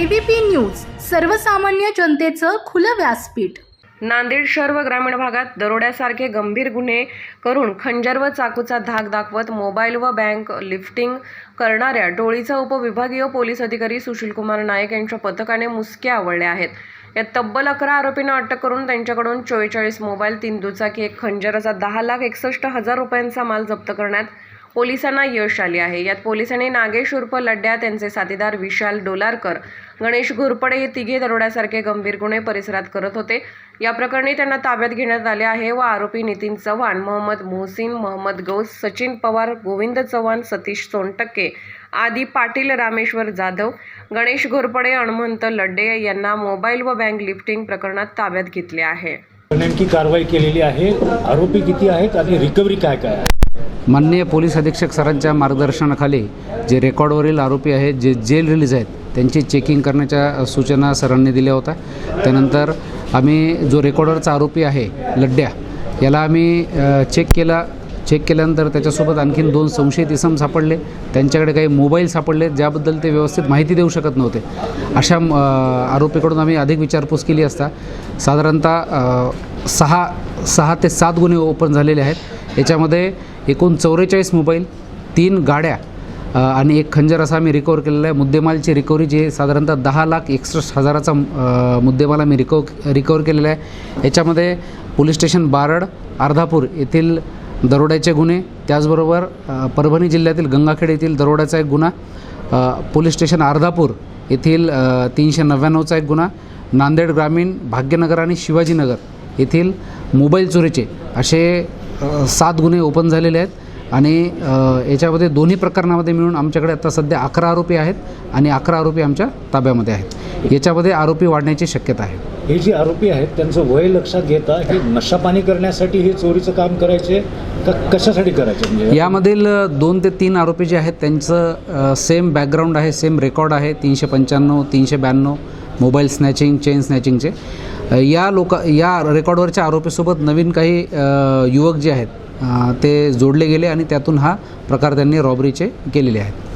ABP news सर्वसामान्य जनतेचं खुलं व्यासपीठ. नांदेड शहर व ग्रामीण भागात दरोड्यासारखे गंभीर गुन्हे करून खंजर व चाकूचा धाक दाखवत मोबाईल व बँक लिफ्टिंग करणाऱ्या टोळीचा उपविभागीय पोलीस अधिकारी सुशीलकुमार नाईक यांच्या पथकाने मुसके आवळले आहेत. या तब्बल अकरा आरोपींना अटक करून त्यांच्याकडून चोवेचाळीस मोबाईल तीन दुचाकी एक खंजर असा दहा लाख एकसष्ट हजार रुपयांचा माल जप्त करण्यात पोलिसांना यश आले आहे. यात पोलिसांनी नागेश उर्फ लड्ड्या त्यांचे साथीदार विशाल डोलारकर गणेश घोरपडे हे तिघे दरोड्यासारखे गंभीर गुन्हे परिसरात करत होते. या प्रकरणी त्यांना ताब्यात घेण्यात आले आहे व आरोपी नितीन चव्हाण मोहम्मद मोहसिन मोहम्मद गौस सचिन पवार गोविंद चव्हाण सतीश सोनटक्के आदी पाटील रामेश्वर जाधव गणेश घोरपडे हनुमंत लड्डे यांना मोबाईल व बँक लिफ्टिंग प्रकरणात ताब्यात घेतले आहे. नेमकी कारवाई केलेली आहे. आरोपी किती आहेत आणि रिकव्हरी काय काय आहे? माननीय पोलीस अधीक्षक सरांच्या मार्गदर्शनाखाली जे रेकॉर्डवरील आरोपी आहेत जे जेल रिलीज आहेत त्यांची चेकिंग करण्याच्या सूचना सरांनी दिल्या होत्या. त्यानंतर आम्ही जो रेकॉर्डरचा आरोपी आहे लड्ड्या याला आम्ही चेक केला. चेक केल्यानंतर त्याच्यासोबत आणखीन दोन संशयित इसम सापडले. त्यांच्याकडे काही मोबाईल सापडले ज्याबद्दल ते व्यवस्थित माहिती देऊ शकत नव्हते. अशा आरोपीकडून आम्ही अधिक विचारपूस केली असता. साधारणतः सहा सहा ते सात गुन्हे ओपन झालेले आहेत. याच्यामध्ये एकूण चौवेचाळीस मोबाईल तीन गाड्या आणि एक खंजर असा आम्ही रिकवर केलेला आहे. मुद्देमालची रिकव्हरी जी साधारणतः दहा लाख एकसष्ट हजाराचा मुद्देमाल आम्ही रिकव रिकवर केलेला आहे. याच्यामध्ये पोलीस स्टेशन बारड अर्धापूर येथील दरोड्याचे गुन्हे त्याचबरोबर परभणी जिल्ह्यातील गंगाखेड येथील दरोड्याचा एक गुन्हा पोलीस स्टेशन अर्धापूर येथील तीनशे नव्याण्णवचा एक गुन्हा नांदेड ग्रामीण भाग्यनगर आणि शिवाजीनगर येथील मोबाईल चोरीचे असे सात गुन्हे ओपन झालेले आहेत. आणि याच्यामध्ये दोन्ही प्रकरणामध्ये मिळून आमच्याकडे आता सध्या अकरा आरोपी आहेत आणि अकरा आरोपी आमच्या ताब्यामध्ये आहेत. याच्यामध्ये आरोपी वाढण्याची शक्यता आहे. हे जे आरोपी आहेत त्यांचं वय लक्षात घेता हे नशापाणी करण्यासाठी हे चोरीचं काम करायचे का कशासाठी करायचे? म्हणजे यामधील दोन ते तीन आरोपी जे आहेत त्यांचं सेम बॅकग्राऊंड आहे सेम रेकॉर्ड आहे तीनशे पंच्याण्णव तीनशे ब्याण्णव मोबाईल स्नॅचिंग चेन स्नॅचिंगचे या लोक या रेकॉर्डवरच्या आरोपीसोबत नवीन काही युवक जे आहेत ते जोडले गेले आणि त्यातून हा प्रकार त्यांनी रॉबरीचे केलेले आहेत.